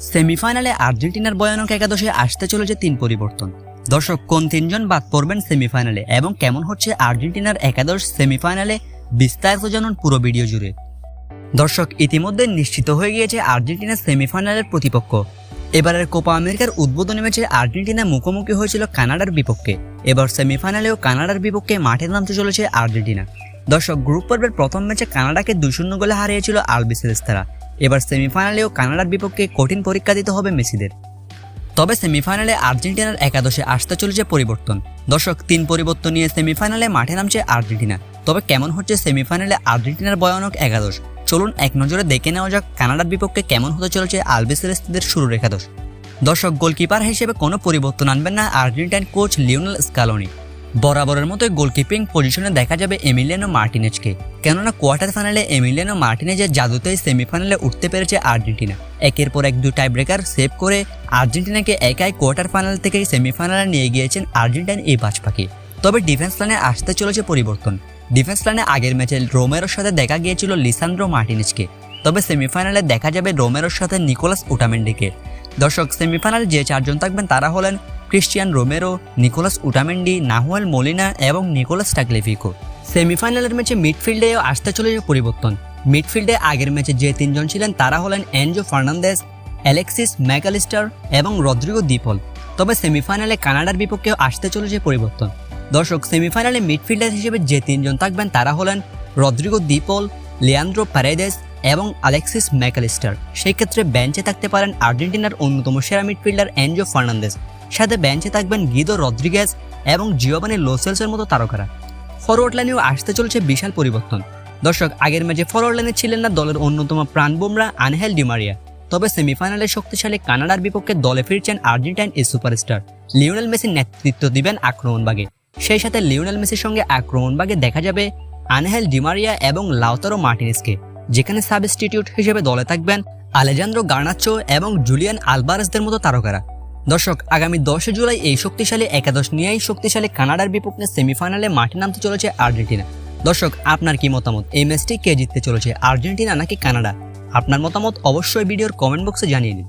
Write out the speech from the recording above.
সেমিফাইনালে আর্জেন্টিনার ভয়ানক একাদশে আসতে চলেছে তিন পরিবর্তন। দর্শক, কোন তিনজন বাদ পড়বেন সেমিফাইনালে এবং কেমন হচ্ছে আর্জেন্টিনার একাদশ সেমিফাইনালে বিস্তারিত জানুন পুরো ভিডিও জুড়ে। দর্শক, ইতিমধ্যে নিশ্চিত হয়ে গিয়েছে আর্জেন্টিনার সেমিফাইনালের প্রতিপক্ষ। এবারের কোপা আমেরিকার উদ্বোধনী ম্যাচে আর্জেন্টিনা মুখোমুখি হয়েছিল কানাডার বিপক্ষে। এবার সেমিফাইনালেও কানাডার বিপক্ষে মাঠে নামতে চলেছে আর্জেন্টিনা। দর্শক, গ্রুপ পর্বের প্রথম ম্যাচে কানাডাকে দুই শূন্য গোলে হারিয়েছিল আলবিসেলেস্তারা এবার সেমিফাইনালেও কানাডার বিপক্ষে কঠিন পরীক্ষা দিতে হবে মেসিদের। তবে সেমিফাইনালে আর্জেন্টিনার একাদশে আসতে চলেছে পরিবর্তন। দর্শক, তিন পরিবর্তন নিয়ে সেমিফাইনালে মাঠে নামছে আর্জেন্টিনা। তবে কেমন হচ্ছে সেমিফাইনালে আর্জেন্টিনার ভয়ানক একাদশ? চলুন এক নজরে দেখে নেওয়া যাক কানাডার বিপক্ষে কেমন হতে চলেছে আলবিসেলেস্তিদের শুরুর একাদশ। দর্শক, গোলকিপার হিসেবে কোনো পরিবর্তন আনবেন না আর্জেন্টাইন কোচ লিওনেল স্কালোনি। বরাবরের মতোই গোলকিপিং পজিশনে দেখা যাবে এমিলিয়ানো মার্টিনেজকে। কেননা কোয়ার্টার ফাইনালে এমিলিয়ানো মার্টিনেজের জাদুতেই সেমিফাইনালে উঠতে পেরেছে আর্জেন্টিনা। একের পর এক দুই টাই ব্রেকার সেভ করে আর্জেন্টিনাকে একাই কোয়ার্টার ফাইনাল থেকে সেমিফাইনালে নিয়ে গিয়েছেন আর্জেন্টাইন এই পাঁচ পাখি তবে ডিফেন্স লাইনে আসতে চলেছে পরিবর্তন। ডিফেন্স লাইনে আগের ম্যাচে রোমেরোর সাথে দেখা গিয়েছিল লিসান্দ্রো মার্টিনেজকে। তবে সেমিফাইনালে দেখা যাবে রোমেরোর সাথে নিকোলাস উটামেন্ডিকে দর্শক, সেমিফাইনালে যে চারজন থাকবেন তারা হলেন Cristian Romero, Nicolas Otamendi, Nahuel Molina এবং নিকোলাস টাকলেফিকো সেমিফাইনালের ম্যাচে মিডফিল্ডেও আসতে চলেছে পরিবর্তন। মিডফিল্ডে আগের ম্যাচে যে তিনজন ছিলেন তারা হলেন Enzo Fernandez Alexis Mac Allister এবং রদ্রিগো দ্বীপল তবে সেমিফাইনালে কানাডার বিপক্ষেও আসতে চলেছে পরিবর্তন। দর্শক, সেমিফাইনালে মিডফিল্ডার হিসেবে যে তিনজন থাকবেন তারা হলেন Rodrigo De Paul Leandro Paredes এবং আলেক্সিস ম্যাকালিস্টার। সেই ক্ষেত্রে বেঞ্চে থাকতে পারেন আর্জেন্টিনার অন্যতম সেরা মিডফিল্ডার এনজো ফার্নান্দেস সাথে বেঞ্চে থাকবেন গিদো রদ্রিগেজ এবং জিওবানি লোসেলসের মতো তারকারা। ফরওয়ার্ড লাইনেও আসতে চলেছে বিশাল পরিবর্তন। দর্শক, আগের ম্যাচে ফরওয়ার্ড লাইনে ছিলেন না দলের অন্যতম প্রাণবোমরা আনহেল ডিমারিয়া তবে সেমিফাইনালে শক্তিশালী কানাডার বিপক্ষে দলে ফিরছেন আর্জেন্টাইন এই সুপারস্টার। লিওনেল মেসির নেতৃত্ব দিবেন আক্রমণবাগে। সেই সাথে লিওনেল মেসির সঙ্গে আক্রমণবাগে দেখা যাবে আনহেল ডিমারিয়া এবং লাউতারো মার্টিনেসকে যেখানে সাবস্টিটিউট হিসেবে দলে থাকবেন আলেজান্দ্রো গার্নাচো এবং জুলিয়ান আলবারেসদের মতো তারকারা। দর্শক, আগামী দশে জুলাই এই শক্তিশালী একাদশ নিয়েই শক্তিশালী কানাডার বিপক্ষে সেমিফাইনালে মাঠে নামতে চলেছে আর্জেন্টিনা। দর্শক, আপনার কি মতামত? এই ম্যাচটি কে জিততে চলেছে, আর্জেন্টিনা নাকি কানাডা? আপনার মতামত অবশ্যই ভিডিওর কমেন্ট বক্সে জানিয়ে দিন।